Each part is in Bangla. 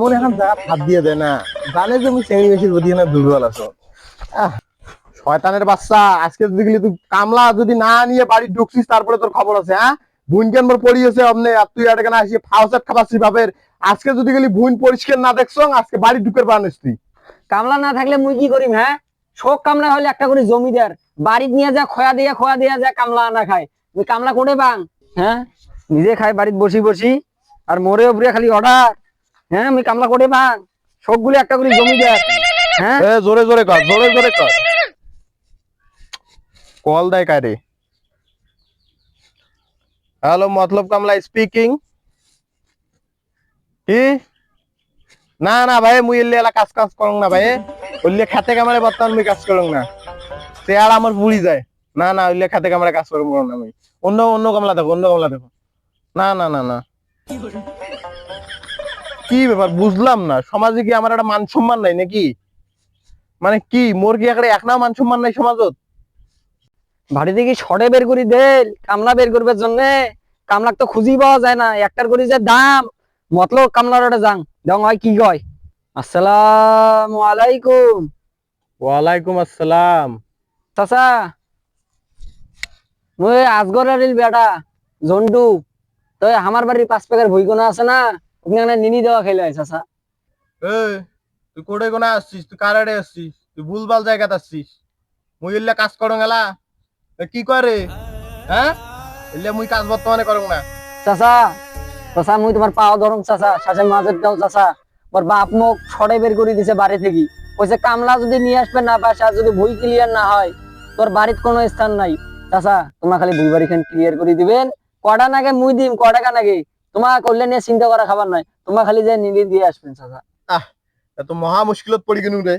মনে এখন হাত দিয়ে দেয় না। জানে যে প্রতি না দুর্বল আছো। শয়তানের বাচ্চা, আজকে যদি গেলি তুই কামলা যদি না নিয়ে বাড়ি ঢুকছিস তারপরে তোর খবর আছে হ্যাঁ বুন কেন মোর পড়িয়েছে অমনে আর তুই এটাকে না আসিয়ে ফাউসাট খাবাসি বাপের আজকে যদি গেলি বুন পরিষ্কার না দেখছ, আজকে বাড়ি ঢুকের পানিস তুই। কামলা না থাকলে মুই কি করিম হ্যাঁ শোক কামলা হলে একটা করে জমিদার বাড়িতে নিয়ে যা খয়া দিয়া খয়া দিয়া যা কামলা আনা খায়। তুই কামলা করে বাং হ্যাঁ নিজে খাই বাড়িতে বসি বসি আর মোরে উপরে খালি অর্ডার হ্যাঁ আমি কামলা করে বাং সবগুলো একটা করে জমিদার হ্যাঁ? এ, জোরে জোরে কর, জোরে জোরে কর। কল দেয় কারে? হ্যালো, মতলব কামলা স্পিকিং কি? না না ভাই, মুই এলে কাজ কাজ করং না ভাই ওইলে খাতে কামারে বর্তমান মুই কাজ করং না। সে আর আমার বুড়ি যায়। না না, ওইলে খাতে কামারে কাজ করং না মুই। অন্য অন্য কামলা দেখো, অন্য কামলা দেখো। না না না না। কি ব্যাপার? বুঝলাম না। সমাজে কি আমার একটা মান সম্মান নাই নাকি? মানে কি? মোর কি একটা এক না মান সম্মান নাই সমাজত? বাড়ি থেকে সরে বের করি দেল কামলা বের করবার জন্য। কামলাক তো খুঁজি পাওয়া যায় না। একটার করে যে দাম মতলব কামলার ওটা যাং দং হয় কি কয়? আসসালামু আলাইকুম। ওয়ালাইকুম আসসালাম। চাচা মুই আজগরের বেটা জন্টু। তো আমার বাড়ির পাঁচ প্যাকের ভুইকোনা আছে না? নিনি দেওয়া খেলে চাচা। এই তুই কোনা আসছিস? তুই কারাড়ে আসছিস? তুই ভুলভাল জায়গাতে আসছিস। মুই এলে কাজ করং এলা। কি করে? হ্যাঁ? এলে মুই কাজ বর্তমানে করং না। চাচা চাচা মুই তোমার পাও ধরং চাচা। শাসের মাঝের দাও চাচা। ওর বাপ মুখ সরে বের করে দিছে বাড়ি থেকে। কইছে কামলা যদি নিয়ে আসবে না বাসা যদি বই ক্লিয়ার না হয় তোর বাড়ির কোনো স্থান নাই। চাচা তোমার খালি বই বাড়ি ক্লিয়ার করে দিবেন। কটা নাগে মুই দিম? ক টাকা নাগে? তোমার করলে নিয়ে চিন্তা করা খাবার নাই তোমার খালি যে নিয়ে দিয়ে আসবেন চাচা। এত মহা মুশকিলত পড়ি গেলু রে।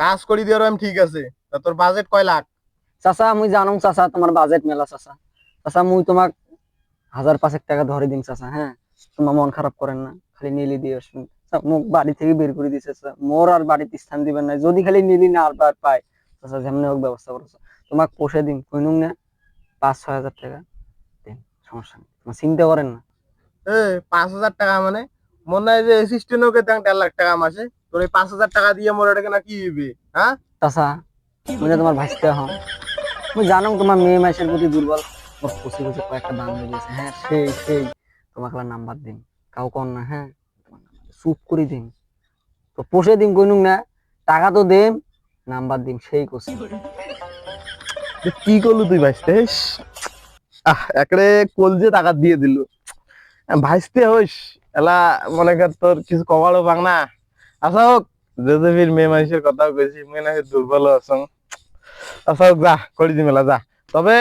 কাজ করি দিয়ে আমি ঠিক আছে। তা তোর বাজেট কয় লাখ? চাচা মুই জানো চাচা তোমার বাজেট মেলা চাচা। চাচা মুই তোমাক হাজার পাঁচেক টাকা ধরে দিন চাচা হ্যাঁ তোমার মন খারাপ করেন না খালি নীলি দিয়ে চাচা, মুখ বাড়ি থেকে বের করে দিছে চাচা। মোর আর বাড়িতে স্থান দিবেন না যদি খালি নীলি না আর পায় চাচা যেমনি হোক ব্যবস্থা করো। তোমাক পোষে দিন কইনুম না পাঁচ ছয় হাজার টাকা দিন সমস্যা নেই। চিন্তা করেন না। এ পাঁচ হাজার টাকা মানে? মনে হয় যে অ্যাসিস্ট্যান্টও কে দেড় লাখ টাকা মাসে। তোর এই পাঁচ হাজার টাকা দিয়ে মোর এটাকে না কি হইবে হ্যাঁ? মুই যে তোমার ভাসতে হম মুই জানো তোমার মেয়ে মাসের প্রতি দুর্বল। মোর খুশি খুশি কয়েকটা দাম দিয়েছে হ্যাঁ সেই সেই। তোমাকে নাম্বার দিন কাউ কর না হ্যাঁ? চুপ করে দিন। তো পোষে দিন কইনুক না টাকা তো দেম নাম্বার দিন সেই এ কি করলু তুই ভাইস্তে আহ একরে কলজে টাকা দিয়ে দিল। ভাইস্তে হইস এলা মনে কর তোর কিছু কমালো পাং না। আচ্ছা হোক যদি মেয়ে মানুষের কথা কইছি মেয়ে না দুর্বল আছং। আচ্ছা হোক যা করি দি মেলা যা। তবে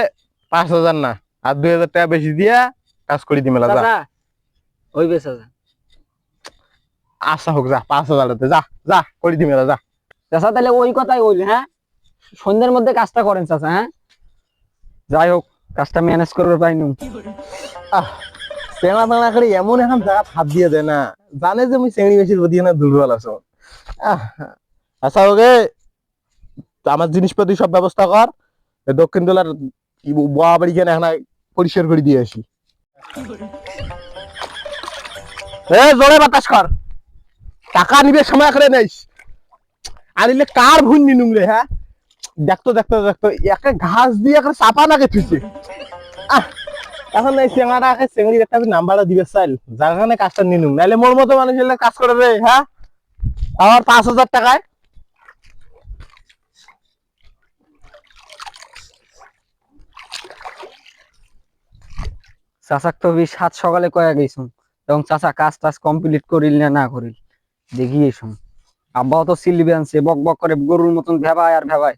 পাঁচ হাজার না আর দুই হাজার টাকা বেশি দিয়া কাজ করি দি মেলা যা। ওই বেশ চাচা আচ্ছা হোক যা পাঁচ হাজার যা যা করি দি মেলা যা। চাচা তাহলে ওই কথাই বলি হ্যাঁ? সন্ধ্যের মধ্যে কাজটা করেন চাচা হ্যাঁ? যাই হোক। কাজটা ম্যানেজ করবে পাইনু আহ চেনা তেনা করে এমন এখন জায়গা হাত দিয়ে দেয় না। জানে যে আমি শ্রেণি বেশির প্রতি না দুর্বল আছো। আচ্ছা ওকে আমার জিনিসপাতি সব ব্যবস্থা কর দক্ষিণ দোলার বয়া বাড়ি কেন এখন পরিষ্কার করে দিয়ে আসি এ জোরে বাতাস কর টাকা নিবে সময় করে নেইস আর কার ভুল নিনুম রে হ্যাঁ দেখতো দেখতো দেখতো একটা ঘাস দিয়ে একটা চাপা নাকে থুইছে। এখন এই চেঙ্গি একটা দিবে, চাইল। যার কারণে কাজটা নিনুম নাহলে মোর মতো মানুষ কাজ করে হ্যাঁ আমার পাঁচ হাজার টাকায় চাচাক তো বেশ সাত সকালে কয়া গেছুম এবং চাচা কাজ টাজ কমপ্লিট করিল না না করিল দেখি এসুম আব্বাও তো সিলিবে আনছে বক বক করে গরুর মতন ভেবায় আর ভেবায়।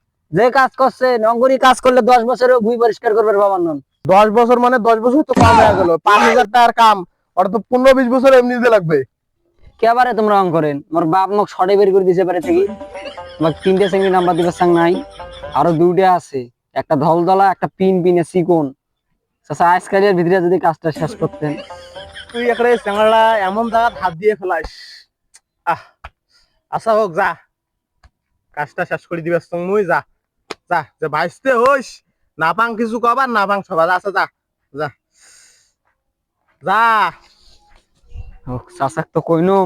যে কাজ করছে নঙ্গরি কাজ করলে দশ বছরেও ভুই পরিষ্কার করবার বাবার নন দশ বছর মানে দশ বছর তো কম হয়ে গেল। পাঁচ হাজার টাকার কাম ওটা তো পনেরো বিশ বছর এমনি দিতে লাগবে। কেবারে তোমরা অঙ্ক করেন? মোর বাপ মোক ছড়ে বের করে দিছে পারে থেকে আমার তিনটে সেঙ্গি নাম্বার দিবার সাং নাই। আরও দুইটা আছে। একটা ধলদলা একটা পিন পিনে চিকন। চাচা আজকালের ভিতরে যদি কাজটা শেষ করতেন। তুই এখানে চ্যাংড়া এমন জায়গা হাত দিয়ে ফেলাস আহ আচ্ছা হোক যা। কাজটা শেষ করে দিবে মুই যা। যা, যে ভাইসতে হইস না পাং কিছু কবার না পাং সবার। আচ্ছা যা যা। যা। চাচাক তো কইনো।